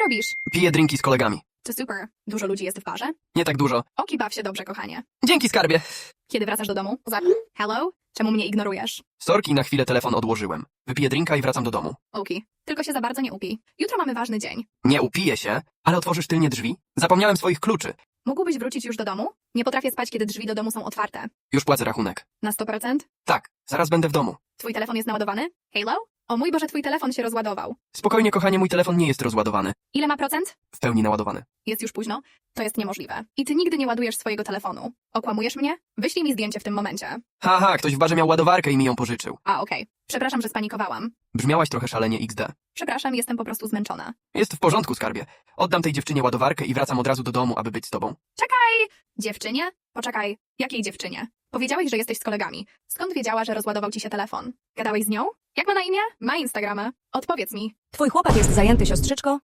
robisz? Piję drinki z kolegami. To super. Dużo ludzi jest w barze? Nie tak dużo. Oki, baw się dobrze, kochanie. Dzięki skarbie. Kiedy wracasz do domu? Za... Hello? Czemu mnie ignorujesz? Sorki, na chwilę telefon odłożyłem. Wypiję drinka i wracam do domu. Oki. Tylko się za bardzo nie upij. Jutro mamy ważny dzień. Nie upiję się, ale otworzysz tylnie drzwi? Zapomniałem swoich kluczy. Mógłbyś wrócić już do domu? Nie potrafię spać, kiedy drzwi do domu są otwarte. Już płacę rachunek. Na 100%? Tak, zaraz będę w domu. Twój telefon jest naładowany? Halo? O mój Boże, twój telefon się rozładował. Spokojnie, kochanie, mój telefon nie jest rozładowany. Ile ma procent? W pełni naładowany. Jest już późno? To jest niemożliwe. I ty nigdy nie ładujesz swojego telefonu. Okłamujesz mnie? Wyślij mi zdjęcie w tym momencie. Haha, ktoś w barze miał ładowarkę i mi ją pożyczył. A, okej. Przepraszam, że spanikowałam. Brzmiałaś trochę szalenie XD. Przepraszam, jestem po prostu zmęczona. Jest w porządku, skarbie. Oddam tej dziewczynie ładowarkę i wracam od razu do domu, aby być z tobą. Dziewczynie? Poczekaj, jakiej dziewczynie? Powiedziałeś, że jesteś z kolegami. Skąd wiedziała, że rozładował ci się telefon? Gadałeś z nią? Jak ma na imię? Ma Instagrama. Odpowiedz mi. Twój chłopak jest zajęty, siostrzyczko?